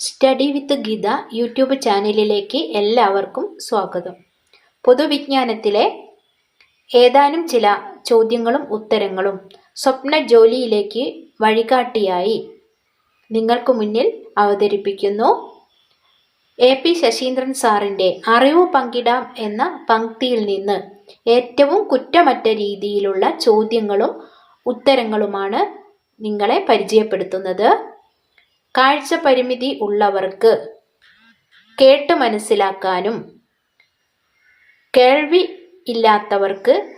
Study വിത്ത് Geetha YouTube ചാനലിലേക്ക് എല്ലാവർക്കും സ്വാഗതം. പൊതുവിജ്ഞാനത്തിലെ ഏതാനും ചില ചോദ്യങ്ങളും ഉത്തരങ്ങളും സ്വപ്ന ജോലിയിലേക്ക് വഴികാട്ടിയായി നിങ്ങൾക്ക് മുന്നിൽ അവതരിപ്പിക്കുന്നു. എ പി ശശീന്ദ്രൻ സാറിന്റെ അറിവ് പങ്കിടാം എന്ന പങ്ക്തിയിൽ നിന്ന് ഏറ്റവും കുറ്റമറ്റ രീതിയിലുള്ള ചോദ്യങ്ങളും ഉത്തരങ്ങളുമാണ് നിങ്ങളെ പരിചയപ്പെടുത്തുന്നത്. കാഴ്ച പരിമിതി ഉള്ളവർക്ക് കേട്ട് മനസ്സിലാക്കാനും കേൾവി ഇല്ലാത്തവർക്ക്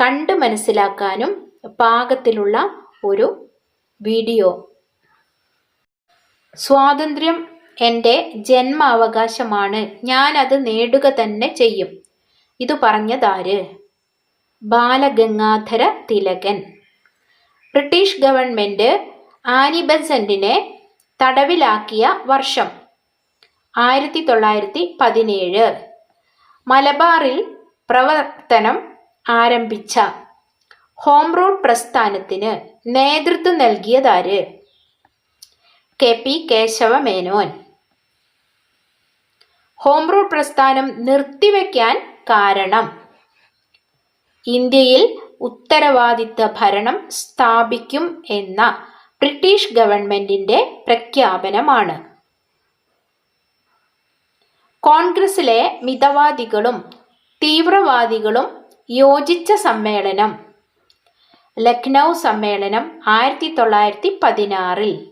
കണ്ട് മനസ്സിലാക്കാനും പാകത്തിലുള്ള ഒരു വീഡിയോ. സ്വാതന്ത്ര്യം എന്റെ ജന്മാവകാശമാണ്. ഞാനത് നേടുക തന്നെ ചെയ്യും. ഇത് പറഞ്ഞതാര്? Balagangadhara Tilakan. British government Annie ബെസന്റിനെ തടവിലാക്കിയ വർഷം ആയിരത്തി തൊള്ളായിരത്തി പതിനേഴ് മലബാറിൽ പ്രവർത്തനം ആരംഭിച്ച ഹോം റൂൾ പ്രസ്ഥാനത്തിന് നേതൃത്വം നൽകിയതാര്? K P Kesava Menon home rule പ്രസ്ഥാനം നിർത്തിവെക്കാൻ കാരണം ഇന്ത്യയിൽ ഉത്തരവാദിത്ത ഭരണം സ്ഥാപിക്കും എന്ന ബ്രിട്ടീഷ് ഗവൺമെന്റിന്റെ പ്രഖ്യാപനമാണ്. കോൺഗ്രസിലെ മിതവാദികളും തീവ്രവാദികളും യോജിച്ച സമ്മേളനം. ലക്നൗ സമ്മേളനം ആയിരത്തി തൊള്ളായിരത്തി പതിനാറിൽ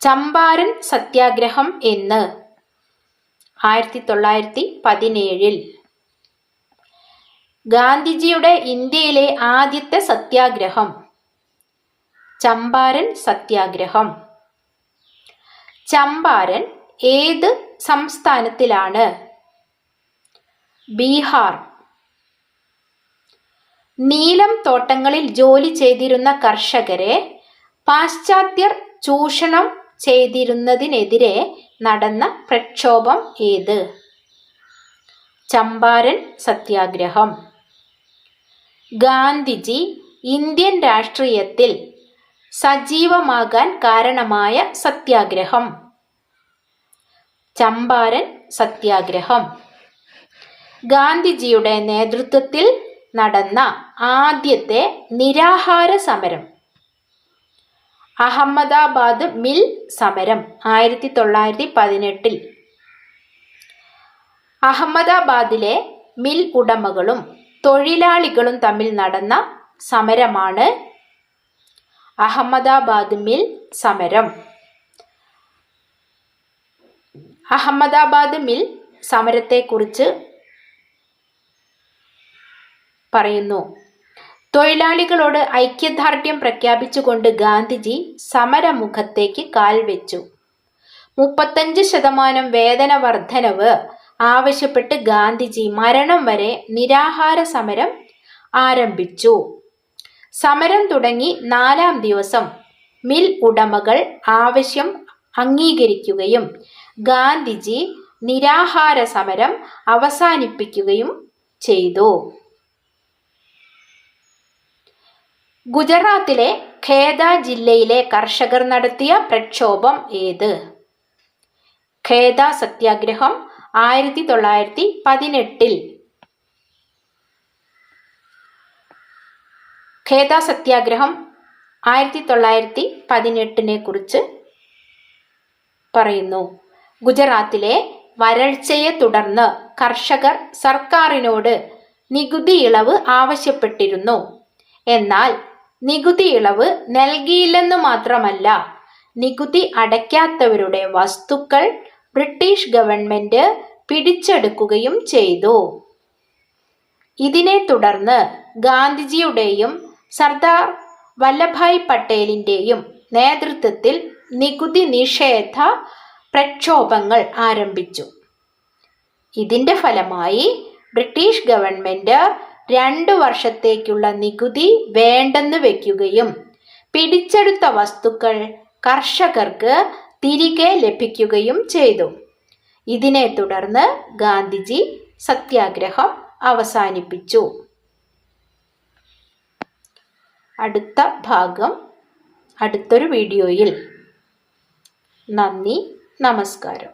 ചമ്പാരൻ സത്യാഗ്രഹം എന്ന് ആയിരത്തി തൊള്ളായിരത്തി പതിനേഴിൽ ഗാന്ധിജിയുടെ ഇന്ത്യയിലെ ആദ്യത്തെ സത്യാഗ്രഹം. ചമ്പാരൻ സത്യാഗ്രഹം. ചമ്പാരൻ ഏത് സംസ്ഥാനത്തിലാണ്? ബീഹാർ. നീലം തോട്ടങ്ങളിൽ ജോലി ചെയ്തിരുന്ന കർഷകരെ പാശ്ചാത്യർ ചൂഷണം ചെയ്തിരുന്നതിനെതിരെ നടന്ന പ്രക്ഷോഭം ഏത്? ചമ്പാരൻ സത്യാഗ്രഹം. ഗാന്ധിജി ഇന്ത്യൻ രാഷ്ട്രീയത്തിൽ സജീവമാകാൻ കാരണമായ സത്യാഗ്രഹം. ചമ്പാരൻ സത്യാഗ്രഹം. ഗാന്ധിജിയുടെ നേതൃത്വത്തിൽ നടന്ന ആദ്യത്തെ നിരാഹാര സമരം. അഹമ്മദാബാദ് മിൽ സമരം ആയിരത്തി തൊള്ളായിരത്തി പതിനെട്ടിൽ അഹമ്മദാബാദിലെ മിൽ ഉടമകളും തൊഴിലാളികളും തമ്മിൽ നടന്ന സമരമാണ് അഹമ്മദാബാദ് മിൽ സമരം. അഹമ്മദാബാദ് മിൽ സമരത്തെക്കുറിച്ച് പറയുന്നു. തൊഴിലാളികളോട് ഐക്യദാർഢ്യം പ്രഖ്യാപിച്ചുകൊണ്ട് ഗാന്ധിജി സമരമുഖത്തേക്ക് കാൽ വെച്ചു മുപ്പത്തഞ്ച് ശതമാനം വേതന വർധനവ് ആവശ്യപ്പെട്ട് ഗാന്ധിജി മരണം വരെ നിരാഹാര സമരം ആരംഭിച്ചു. സമരം തുടങ്ങി നാലാം ദിവസം. മിൽ ഉടമകൾ ആവശ്യം അംഗീകരിക്കുകയും ഗാന്ധിജി നിരാഹാര സമരം അവസാനിപ്പിക്കുകയും ചെയ്തു. ഗുജറാത്തിലെ ഖേദ ജില്ലയിലെ കർഷകർ നടത്തിയ പ്രക്ഷോഭം ഏത്? ഖേദ സത്യാഗ്രഹം ആയിരത്തി തൊള്ളായിരത്തി പതിനെട്ടിൽ ഖേദ സത്യാഗ്രഹം ആയിരത്തി തൊള്ളായിരത്തി പതിനെട്ടിനെ കുറിച്ച് പറയുന്നു. ഗുജറാത്തിലെ വരൾച്ചയെ തുടർന്ന് കർഷകർ സർക്കാരിനോട് നികുതി ഇളവ് ആവശ്യപ്പെട്ടിരുന്നു. എന്നാൽ നികുതി ഇളവ് നൽകിയില്ലെന്ന് മാത്രമല്ല നികുതി അടയ്ക്കാത്തവരുടെ വസ്തുക്കൾ ബ്രിട്ടീഷ് ഗവൺമെന്റ് പിടിച്ചെടുക്കുകയും ചെയ്തു. ഇതിനെ തുടർന്ന് ഗാന്ധിജിയുടെയും സർദാർ വല്ലഭായ് പട്ടേലിന്റെയും നേതൃത്വത്തിൽ നികുതി നിഷേധ പ്രക്ഷോഭങ്ങൾ ആരംഭിച്ചു. ഇതിന്റെ ഫലമായി ബ്രിട്ടീഷ് ഗവൺമെന്റ് രണ്ടു വർഷത്തേക്കുള്ള നികുതി വേണ്ടെന്ന് വെക്കുകയും പിടിച്ചെടുത്ത വസ്തുക്കൾ കർഷകർക്ക് തിരികെ ലഭിക്കുകയും ചെയ്തു. ഇതിനെ തുടർന്ന് ഗാന്ധിജി സത്യാഗ്രഹം അവസാനിപ്പിച്ചു. അടുത്ത ഭാഗം അടുത്തൊരു വീഡിയോയിൽ. നന്ദി നമസ്കാരം.